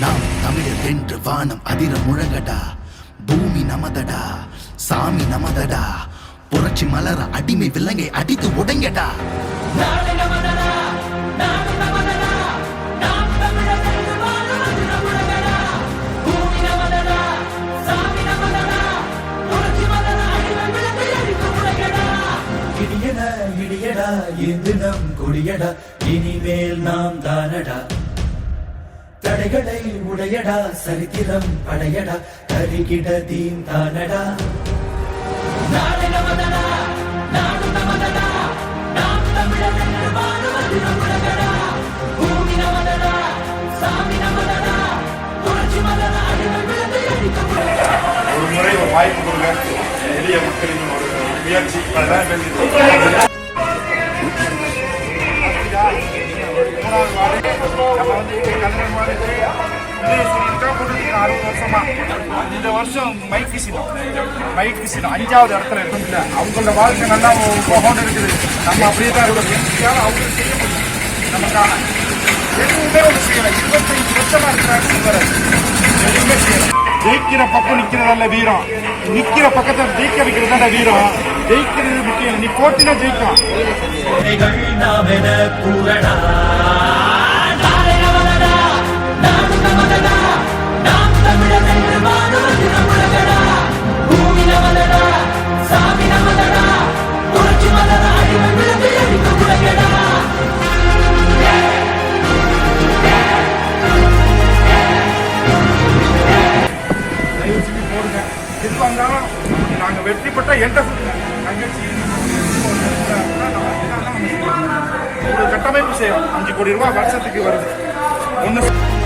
நாம் தமிழர் என்று வானம் அதிர முழங்கடா பூமி நமதடா சாமி நமதடா புரட்சி மலர அடிமை விலங்கை அடித்து உடைங்கடா. இடியடா இடியடா இது நம் கொடியடா இனிமேல் நாம் தானடா. தடைகளை உடையடா சரித்திரம் படையடா கருகிட தீம் தானடா. ஒரு முறை ஒரு வாய்ப்பு கொடுங்க. எளிய மக்களின் ஒரு முயற்சி. அதுதான் வேண்டியது. மூணாவது வார்டு, நம்ம வந்து இங்க கலைஞர் மாநிலத்திலே இதே அறுபது வருஷமா. இந்த வருஷம் மைக் விசினம் மைக் விசினம் அஞ்சாவது இடத்துல இருக்கும்ல அவங்களோட வாழ்க்கை நல்லா போகணும் இருக்குது நம்ம அப்படியே தான் இருக்கோம் எப்படியாவது அவங்க செய்ய முடியும் நமக்காக எதுவுமே ஒன்று செய்யலை இருபத்தஞ்சு வருஷமா இருக்கிறாங்க எதுவுமே செய்யலை ஜெயிக்கிற பக்கம் நிக்கிறதல்ல வீரம் நிற்கிற பக்கத்தை ஜெயிக்க வைக்கிறதா வீரம் ஜெயிக்கிறது முக்கியம் நீ போட்டினா ஜெயிக்கலாம் நாங்க வெற்றி பெற்றா என்கிட்ட சொல்லுங்க தங்கச்சி ஒரு கட்டமைப்பு செய்யறோம் அஞ்சு கோடி ரூபாய் வருஷத்துக்கு வருது ஒன்று